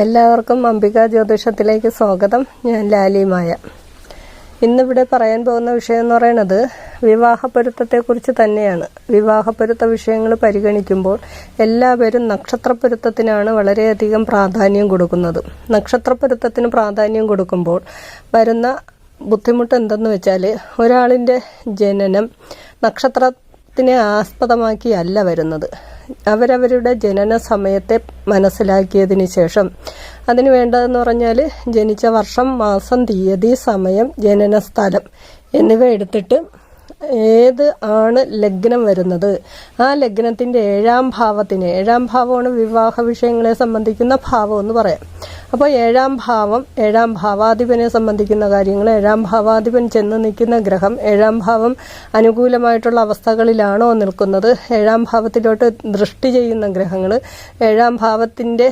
എല്ലാവർക്കും അംബിക ജ്യോതിഷത്തിലേക്ക് സ്വാഗതം. ഞാൻ ലാലിമായ ഇന്നിവിടെ പറയാൻ പോകുന്ന വിഷയം എന്ന് പറയുന്നത് വിവാഹപ്പൊരുത്തത്തെക്കുറിച്ച് തന്നെയാണ്. വിവാഹപ്പൊരുത്ത വിഷയങ്ങൾ പരിഗണിക്കുമ്പോൾ എല്ലാവരും നക്ഷത്രപ്പൊരുത്തത്തിനാണ് വളരെയധികം പ്രാധാന്യം കൊടുക്കുന്നത്. നക്ഷത്രപ്പൊരുത്തത്തിന് പ്രാധാന്യം കൊടുക്കുമ്പോൾ വരുന്ന ബുദ്ധിമുട്ട് എന്തെന്ന് വെച്ചാൽ ഒരാളിന്റെ ജനനം നക്ഷത്രത്തിനെ ആസ്പദമാക്കിയല്ല വരുന്നത്. അവരവരുടെ ജനന സമയത്തെ മനസ്സിലാക്കിയതിന് ശേഷം. അതിന് വേണ്ടതെന്ന് പറഞ്ഞാൽ ജനിച്ച വർഷം മാസം തീയതി സമയം ജനന സ്ഥലം എന്നിവ എടുത്തിട്ട് ഏത് ആണ് ലഗ്നം വരുന്നത്. ആ ലഗ്നത്തിന്റെ ഏഴാം ഭാവത്തിന് ഏഴാം ഭാവമാണ് വിവാഹ വിഷയങ്ങളെ സംബന്ധിക്കുന്ന ഭാവം എന്ന് പറയാം. അപ്പോൾ ഏഴാം ഭാവം ഏഴാം ഭാവാധിപനെ സംബന്ധിക്കുന്ന കാര്യങ്ങൾ ഏഴാം ഭാവാധിപൻ ചെന്ന് നിൽക്കുന്ന ഗ്രഹം ഏഴാം ഭാവം അനുകൂലമായിട്ടുള്ള അവസ്ഥകളിലാണോ നിൽക്കുന്നത്? ഏഴാം ഭാവത്തിലോട്ട് ദൃഷ്ടി ചെയ്യുന്ന ഗ്രഹങ്ങൾ ഏഴാം ഭാവത്തിന്റെ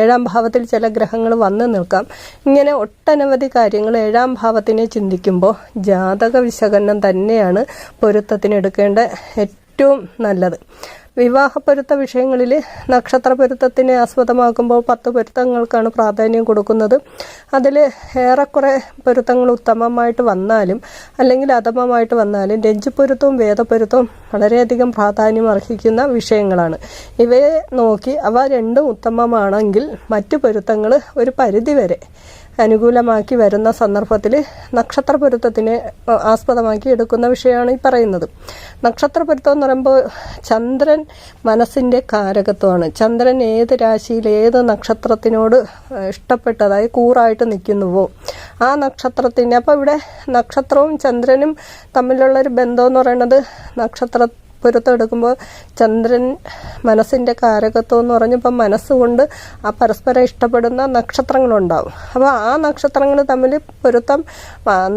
ഏഴാം ഭാവത്തിൽ ചില ഗ്രഹങ്ങൾ വന്ന് നിൽക്കാം. ഇങ്ങനെ ഒട്ടനവധി കാര്യങ്ങൾ ഏഴാം ഭാവത്തിനെ ചിന്തിക്കുമ്പോൾ ജാതക വിശകലനം തന്നെയാണ് പൊരുത്തത്തിനെടുക്കേണ്ട ഏറ്റവും നല്ലത്. വിവാഹ പൊരുത്ത വിഷയങ്ങളിൽ നക്ഷത്ര പൊരുത്തത്തിനെ ആസ്പദമാക്കുമ്പോൾ പത്ത് പൊരുത്തങ്ങൾക്കാണ് പ്രാധാന്യം കൊടുക്കുന്നത്. അതിൽ ഏറെക്കുറെ പൊരുത്തങ്ങൾ ഉത്തമമായിട്ട് വന്നാലും അല്ലെങ്കിൽ അധമമായിട്ട് വന്നാലും രഞ്ജിപ്പൊരുത്തവും വേദപ്പൊരുത്തവും വളരെയധികം പ്രാധാന്യം അർഹിക്കുന്ന വിഷയങ്ങളാണ്. ഇവയെ നോക്കി അവ രണ്ടും ഉത്തമമാണെങ്കിൽ മറ്റു പൊരുത്തങ്ങൾ ഒരു പരിധിവരെ അനുകൂലമാക്കി വരുന്ന സന്ദർഭത്തിൽ നക്ഷത്ര പൊരുത്തത്തിനെ ആസ്പദമാക്കി എടുക്കുന്ന വിഷയമാണ് ഈ പറയുന്നത്. നക്ഷത്ര പൊരുത്തം എന്ന് പറയുമ്പോൾ ചന്ദ്രൻ മനസ്സിന്റെ കാരകത്വമാണ്. ചന്ദ്രൻ ഏത് രാശിയിൽ ഏത് നക്ഷത്രത്തിനോട് ഇഷ്ടപ്പെട്ടതായി കൂറായിട്ട് നിൽക്കുന്നുവോ ആ നക്ഷത്രത്തിന് അപ്പോൾ ഇവിടെ നക്ഷത്രവും ചന്ദ്രനും തമ്മിലുള്ള ഒരു ബന്ധം എന്ന് പറയുന്നത് നക്ഷത്ര പൊരുത്തം എടുക്കുമ്പോൾ ചന്ദ്രൻ മനസ്സിന്റെ കാരകത്വം എന്ന് പറഞ്ഞപ്പോൾ മനസ്സുകൊണ്ട് ആ പരസ്പരം ഇഷ്ടപ്പെടുന്ന നക്ഷത്രങ്ങളുണ്ടാവും. അപ്പോൾ ആ നക്ഷത്രങ്ങൾ തമ്മിൽ പൊരുത്തം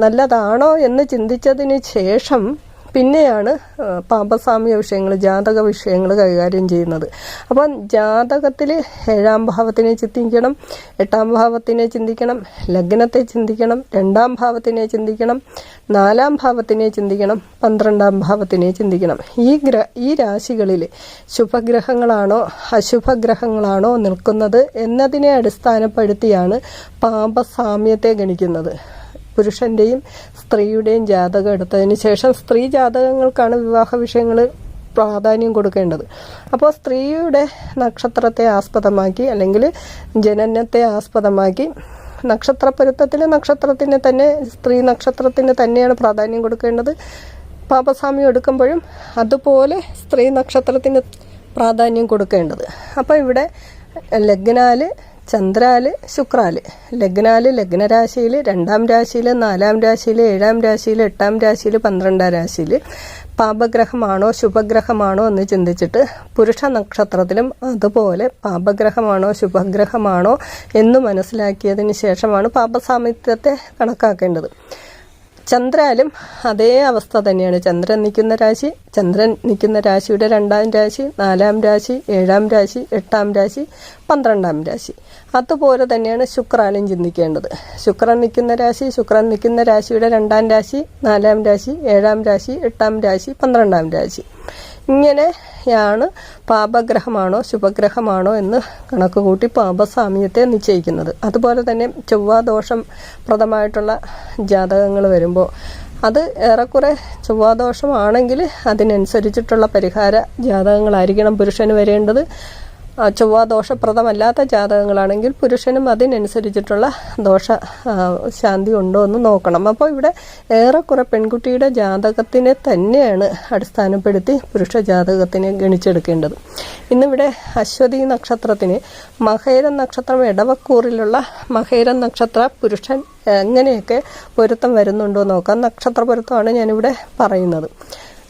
നല്ലതാണോ എന്ന് ചിന്തിച്ചതിന് ശേഷം പിന്നെയാണ് പാപസാമ്യ വിഷയങ്ങൾ ജാതക വിഷയങ്ങൾ കൈകാര്യം ചെയ്യുന്നത്. അപ്പം ജാതകത്തിൽ ഏഴാം ഭാവത്തിനെ ചിന്തിക്കണം എട്ടാം ഭാവത്തിനെ ചിന്തിക്കണം ലഗ്നത്തെ ചിന്തിക്കണം രണ്ടാം ഭാവത്തിനെ ചിന്തിക്കണം നാലാം ഭാവത്തിനെ ചിന്തിക്കണം പന്ത്രണ്ടാം ഭാവത്തിനെ ചിന്തിക്കണം. ഈ ഗ്ര ഈ രാശികളിൽ ശുഭഗ്രഹങ്ങളാണോ അശുഭഗ്രഹങ്ങളാണോ നിൽക്കുന്നത് എന്നതിനെ അടിസ്ഥാനപ്പെടുത്തിയാണ് പാപസാമ്യത്തെ ഗണിക്കുന്നത്. പുരുഷന്റെയും സ്ത്രീയുടെയും ജാതകം എടുത്തതിന് ശേഷം സ്ത്രീ ജാതകങ്ങൾക്കാണ് വിവാഹ വിഷയങ്ങൾ പ്രാധാന്യം കൊടുക്കേണ്ടത്. അപ്പോൾ സ്ത്രീയുടെ നക്ഷത്രത്തെ ആസ്പദമാക്കി അല്ലെങ്കിൽ ജനനത്തെ ആസ്പദമാക്കി നക്ഷത്ര നക്ഷത്രപ്പൊരുത്തത്തിൽ നക്ഷത്രത്തിന് തന്നെ സ്ത്രീ നക്ഷത്രത്തിന് തന്നെയാണ് പ്രാധാന്യം കൊടുക്കേണ്ടത്. പാപസ്വാമി എടുക്കുമ്പോഴും അതുപോലെ സ്ത്രീ നക്ഷത്രത്തിന് പ്രാധാന്യം കൊടുക്കേണ്ടത്. അപ്പോൾ ഇവിടെ ലഗ്നാൽ ചന്ദ്രാൽ ശുക്രാൽ. ലഗ്നാൽ ലഗ്നരാശിയിൽ രണ്ടാം രാശിയിൽ നാലാം രാശിയിൽ ഏഴാം രാശിയിൽ എട്ടാം രാശിയിൽ പന്ത്രണ്ടാം രാശിയിൽ പാപഗ്രഹമാണോ ശുഭഗ്രഹമാണോ എന്ന് ചിന്തിച്ചിട്ട് പുരുഷ നക്ഷത്രത്തിലും അതുപോലെ പാപഗ്രഹമാണോ ശുഭഗ്രഹമാണോ എന്ന് മനസ്സിലാക്കിയതിന് ശേഷമാണ് പാപസാമിത്യത്തെ കണക്കാക്കേണ്ടത്. ചന്ദ്രാലും അതേ അവസ്ഥ തന്നെയാണ്. ചന്ദ്രൻ നിൽക്കുന്ന രാശി ചന്ദ്രൻ നിൽക്കുന്ന രാശിയുടെ രണ്ടാം രാശി നാലാം രാശി ഏഴാം രാശി എട്ടാം രാശി പന്ത്രണ്ടാം രാശി. അതുപോലെ തന്നെയാണ് ശുക്രാനും ചിന്തിക്കേണ്ടത്. ശുക്രൻ നിൽക്കുന്ന രാശി ശുക്രൻ നിൽക്കുന്ന രാശിയുടെ രണ്ടാം രാശി നാലാം രാശി ഏഴാം രാശി എട്ടാം രാശി പന്ത്രണ്ടാം രാശി. ഇങ്ങനെയാണ് പാപഗ്രഹമാണോ ശുഭഗ്രഹമാണോ എന്ന് കണക്ക് കൂട്ടി പാപസാമ്യത്തെ നിശ്ചയിക്കുന്നത്. അതുപോലെ തന്നെ ചൊവ്വാദോഷം പ്രദമായിട്ടുള്ള ജാതകങ്ങൾ വരുമ്പോൾ അത് ഏറെക്കുറെ ചൊവ്വാദോഷമാണെങ്കിൽ അതിനനുസരിച്ചിട്ടുള്ള പരിഹാര ജാതകങ്ങളായിരിക്കണം പുരുഷന് വരേണ്ടത്. ചൊവ്വാദോഷപ്രദമല്ലാത്ത ജാതകങ്ങളാണെങ്കിൽ പുരുഷനും അതിനനുസരിച്ചിട്ടുള്ള ദോഷ ശാന്തി ഉണ്ടോ എന്ന് നോക്കണം. അപ്പോൾ ഇവിടെ ഏറെക്കുറെ പെൺകുട്ടിയുടെ ജാതകത്തിനെ തന്നെയാണ് അടിസ്ഥാനപ്പെടുത്തി പുരുഷ ജാതകത്തിനെ ഗണിച്ചെടുക്കേണ്ടത്. ഇന്നിവിടെ അശ്വതി നക്ഷത്രത്തിന് മഹേരൻ നക്ഷത്രം ഇടവക്കൂറിലുള്ള മഹേരൻ നക്ഷത്ര പുരുഷൻ എങ്ങനെയൊക്കെ പൊരുത്തം വരുന്നുണ്ടോ നോക്കാം. നക്ഷത്ര പൊരുത്തമാണ് ഞാനിവിടെ പറയുന്നത്.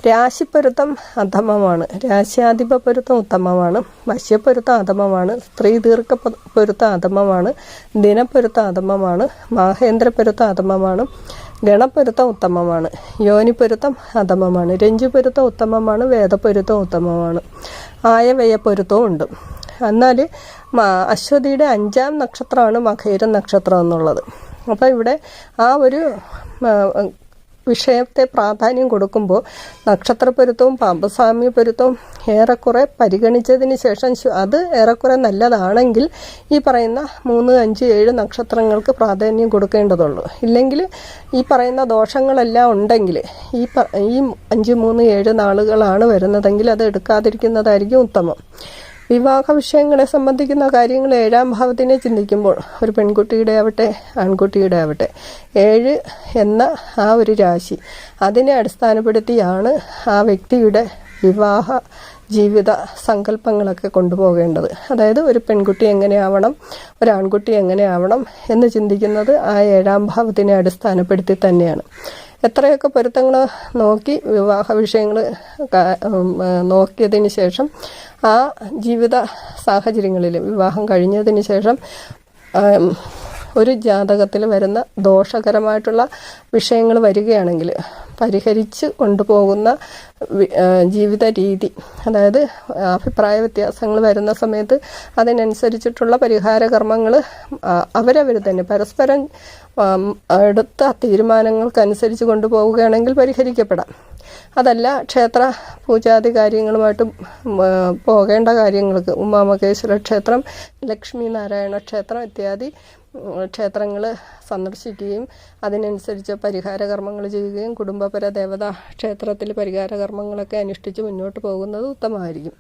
രാശിപ്പൊരുത്തം അധമമാണ്. രാശ്യാധിപ പൊരുത്തം ഉത്തമമാണ്. വശ്യപ്പൊരുത്തം അധമമാണ്. സ്ത്രീ ദീർഘ പൊരുത്തം അധമമാണ്. ദിനപ്പൊരുത്തം അധമമാണ്. മാഹേന്ദ്രപ്പൊരുത്തം അധമമാണ്. ഗണപ്പൊരുത്തം ഉത്തമമാണ്. യോനിപ്പൊരുത്തം അധമമാണ്. രഞ്ജുപൊരുത്തം ഉത്തമമാണ്. വേദപ്പൊരുത്തം ഉത്തമമാണ്. ആയവയപ്പൊരുത്തവും ഉണ്ട്. എന്നാൽ അശ്വതിയുടെ അഞ്ചാം നക്ഷത്രമാണ് മഖൈര നക്ഷത്രം എന്നുള്ളത്. അപ്പോൾ ഇവിടെ ആ ഒരു വിഷയത്തെ പ്രാധാന്യം കൊടുക്കുമ്പോൾ നക്ഷത്രപ്പൊരുത്തവും പാമ്പസാമ്യ പൊരുത്തവും ഏറെക്കുറെ പരിഗണിച്ചതിന് ശേഷം അത് ഏറെക്കുറെ നല്ലതാണെങ്കിൽ ഈ പറയുന്ന മൂന്ന് അഞ്ച് ഏഴ് നക്ഷത്രങ്ങൾക്ക് പ്രാധാന്യം കൊടുക്കേണ്ടതുള്ളൂ. ഇല്ലെങ്കിൽ ഈ പറയുന്ന ദോഷങ്ങളെല്ലാം ഉണ്ടെങ്കിൽ ഈ ഈ അഞ്ച് മൂന്ന് ഏഴ് നാളുകളാണ് വരുന്നതെങ്കിൽ അത് എടുക്കാതിരിക്കുന്നതായിരിക്കും ഉത്തമം. വിവാഹ വിഷയങ്ങളെ സംബന്ധിക്കുന്ന കാര്യങ്ങൾ ഏഴാം ഭാവത്തിനെ ചിന്തിക്കുമ്പോൾ ഒരു പെൺകുട്ടിയുടെ ആവട്ടെ ആൺകുട്ടിയുടെ ആവട്ടെ ഏഴ് എന്ന ആ ഒരു രാശി അതിനെ അടിസ്ഥാനപ്പെടുത്തിയാണ് ആ വ്യക്തിയുടെ വിവാഹ ജീവിത സങ്കല്പങ്ങളൊക്കെ കൊണ്ടുപോകേണ്ടത്. അതായത് ഒരു പെൺകുട്ടി എങ്ങനെയാവണം ഒരാൺകുട്ടി എങ്ങനെയാവണം എന്ന് ചിന്തിക്കുന്നത് ആ ഏഴാം ഭാവത്തിനെ അടിസ്ഥാനപ്പെടുത്തി തന്നെയാണ്. എത്രയൊക്കെ പൊരുത്തങ്ങൾ നോക്കി വിവാഹ വിഷയങ്ങൾ നോക്കിയതിന് ശേഷം ആ ജീവിത സാഹചര്യങ്ങളിൽ വിവാഹം കഴിഞ്ഞതിന് ശേഷം ഒരു ജാതകത്തിൽ വരുന്ന ദോഷകരമായിട്ടുള്ള വിഷയങ്ങൾ വരികയാണെങ്കിൽ പരിഹരിച്ച് കൊണ്ടുപോകുന്ന ജീവിത രീതി അതായത് അഭിപ്രായ വ്യത്യാസങ്ങൾ വരുന്ന സമയത്ത് അതിനനുസരിച്ചിട്ടുള്ള പരിഹാര കർമ്മങ്ങൾ അവരവർ തന്നെ പരസ്പരം എടുത്ത തീരുമാനങ്ങൾക്കനുസരിച്ച് കൊണ്ടുപോവുകയാണെങ്കിൽ പരിഹരിക്കപ്പെടാം. അതല്ല ക്ഷേത്ര പൂജാതി കാര്യങ്ങളുമായിട്ട് പോകേണ്ട കാര്യങ്ങൾക്ക് ഉമാമകേശ്വര ക്ഷേത്രം ലക്ഷ്മി നാരായണ ക്ഷേത്രം ഇത്യാദി ക്ഷേത്രങ്ങൾ സന്ദർശിക്കുകയും അതിനനുസരിച്ച് പരിഹാര കർമ്മങ്ങൾ ചെയ്യുകയും കുടുംബപര ദേവതാ ക്ഷേത്രത്തിൽ പരിഹാര കർമ്മങ്ങളൊക്കെ അനുഷ്ഠിച്ച് മുന്നോട്ട് പോകുന്നത് ഉത്തമമായിരിക്കും.